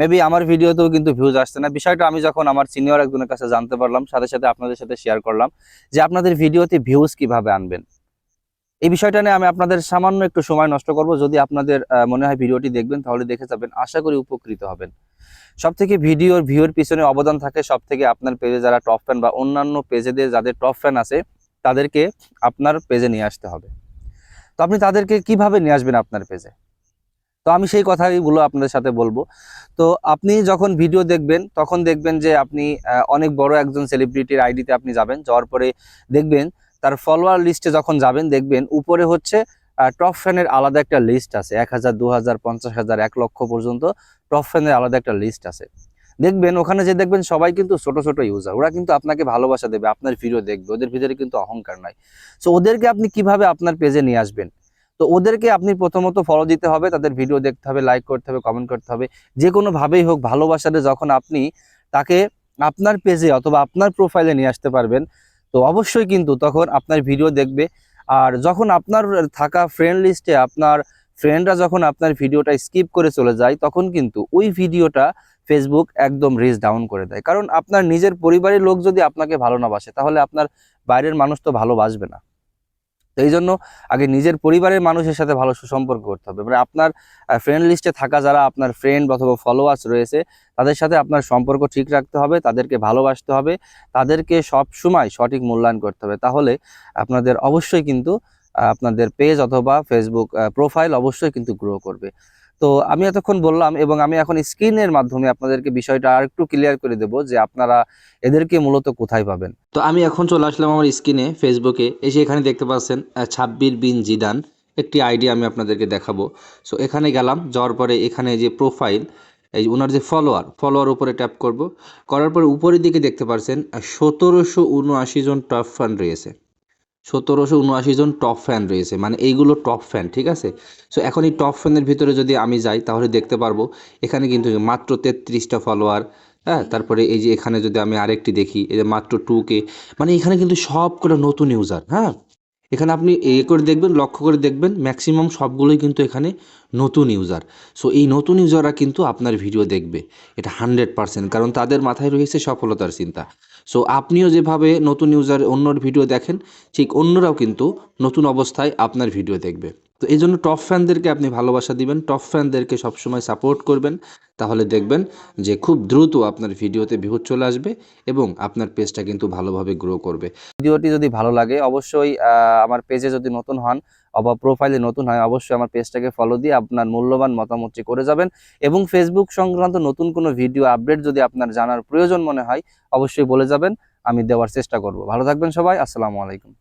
Maybe আমার ভিডিওতেও কিন্তু ভিউজ আসছে না। বিষয়টা আমি যখন আমার সিনিয়র একজনের কাছে জানতে পারলাম, সাথে সাথে আপনাদের সাথে শেয়ার করলাম যে আপনাদের ভিডিওতে ভিউজ কীভাবে আনবেন। এই বিষয়টা নিয়ে আমি আপনাদের সামান্য একটু সময় নষ্ট করব। যদি আপনাদের মনে হয় ভিডিওটি দেখবেন, তাহলে দেখে যাবেন, আশা করি উপকৃত হবেন। সব থেকে ভিডিওর ভিউর পিছনে অবদান থাকে সব থেকে আপনার পেজে যারা টপ ফ্যান বা অন্যান্য পেজেদের যাদের টপ ফ্যান আছে, তাদেরকে আপনার পেজে নিয়ে আসতে হবে। তো আপনি তাদেরকে কীভাবে নিয়ে আসবেন আপনার পেজে তো আমি সেই কথাগুলো আপনাদের সাথে বলব। তো আপনি যখন ভিডিও দেখবেন, তখন দেখবেন যে আপনি অনেক বড় একজন সেলিব্রিটির আইডিতে আপনি যাবেন। যাওয়ার পরে দেখবেন তার ফলোয়ার লিস্টে যখন যাবেন, দেখবেন উপরে হচ্ছে টপ ফ্যানের আলাদা একটা লিস্ট আছে। এক হাজার, দু হাজার, পঞ্চাশ হাজার, এক লক্ষ পর্যন্ত টপ ফ্যানের আলাদা একটা লিস্ট আছে। দেখবেন ওখানে যে দেখবেন সবাই কিন্তু ছোট ছোট ইউজার ওরা কিন্তু আপনাকে ভালোবাসা দেবে, আপনার ভিডিও দেখবে। ওদের ভিতরে কিন্তু অহংকার নাই। সো ওদেরকে আপনি কীভাবে আপনার পেজে নিয়ে আসবেন? তো ওদেরকে আপনি প্রথমত ফলো দিতে হবে, তাদের ভিডিও দেখতে হবে লাইক করতে হবে কমেন্ট করতে হবে। যে কোনোভাবেই হোক ভালোবাসাতে যখন আপনি তাকে আপনার পেজে অথবা আপনার প্রোফাইলে নিয়ে আসতে পারবেন, তো অবশ্যই কিন্তু তখন আপনার ভিডিও দেখবে। আর যখন আপনার থাকা ফ্রেন্ড লিস্টে আপনার ফ্রেন্ডরা যখন আপনার ভিডিওটা স্কিপ করে চলে যায়, তখন কিন্তু ওই ভিডিওটা ফেসবুক একদম রিচ ডাউন করে দেয়। কারণ আপনার নিজের পরিবারের লোক যদি আপনাকে ভালো না বাসে, তাহলে আপনার বাইরের মানুষ তো ভালোবাসবে না। তো এই জন্য আগে নিজের পরিবারের মানুষের সাথে ভালো সুসম্পর্ক করতে হবে। মানে আপনার ফ্রেন্ড লিস্টে থাকা যারা আপনার ফ্রেন্ড অথবা ফলোয়ার্স রয়েছে, তাদের সাথে আপনার সম্পর্ক ঠিক রাখতে হবে, তাদেরকে ভালোবাসতে হবে, তাদেরকে সব সময় সঠিক মূল্যায়ন করতে হবে। তাহলে আপনাদের অবশ্যই কিন্তু আপনাদের পেজ অথবা ফেসবুক প্রোফাইল অবশ্যই কিন্তু গ্রো করবে। তো আমি এতক্ষণ বললাম এবং আমি এখন স্ক্রিনের মাধ্যমে আপনাদেরকে বিষয়টা আর একটু ক্লিয়ার করে দেব যে আপনারা এদেরকে মূলত কোথায় পাবেন। তো আমি এখন চলে আসলাম আমার স্ক্রিনে ফেসবুকে এসে এখানে দেখতে পাচ্ছেন ছাব্বির বিন জিদান, একটি আইডি আমি আপনাদেরকে দেখাবো। সো এখানে গেলাম, যাওয়ার পরে এখানে যে প্রোফাইল এই ওনার যে ফলোয়ার ফলোয়ার উপরে ট্যাপ করব। করার পরে উপরের দিকে দেখতে পাচ্ছেন সতেরোশো উনআশি জন টপ ফ্যান রয়েছে। সতেরোশো উনআশি জন টপ ফ্যান রয়েছে। মানে এইগুলো টপ ফ্যান ঠিক আছে? সো এখন এই টপ ফ্যানের ভিতরে যদি আমি যাই, তাহলে দেখতে পারব, এখানে কিন্তু মাত্র তেত্রিশটা ফলোয়ার হ্যাঁ? তারপরে এই যে এখানে যদি আমি আরেকটি দেখি, এই যে মাত্র টু কে মানে এখানে কিন্তু সবকটা নতুন ইউজার হ্যাঁ? এখানে আপনি এ করে দেখবেন, লক্ষ্য করে দেখবেন ম্যাক্সিমাম সবগুলোই কিন্তু এখানে নতুন ইউজার সো এই নতুন ইউজাররা কিন্তু আপনার ভিডিও দেখবে। এটা হান্ড্রেড পারসেন্ট কারণ তাদের মাথায় রয়েছে সফলতার চিন্তা। সো আপনিও যেভাবে নতুন ইউজার অন্যর ভিডিও দেখেন, ঠিক অন্যরাও কিন্তু নতুন অবস্থায় আপনার ভিডিও দেখবে। তো এই জন্য টপ ফ্যানদেরকে আপনি ভালোবাসা দিবেন টপ ফ্যানদেরকে সবসময় সাপোর্ট করবেন। তাহলে দেখবেন যে খুব দ্রুত আপনার ভিডিওতে ভিউজ চলে আসবে এবং আপনার পেজটা কিন্তু ভালোভাবে গ্রো করবে। ভিডিওটি যদি ভালো লাগে, অবশ্যই আমার পেজে যদি নতুন হন অথবা প্রোফাইলে নতুন হয়, অবশ্যই আমার পেজটাকে ফলো দিয়ে আপনার মূল্যবান মতামতটি করে যাবেন এবং ফেসবুক সংক্রান্ত নতুন কোনো ভিডিও আপডেট যদি আপনার জানার প্রয়োজন মনে হয়, অবশ্যই বলে যাবেন, আমি দেওয়ার চেষ্টা করব। ভালো থাকবেন সবাই, আসসালামু আলাইকুম।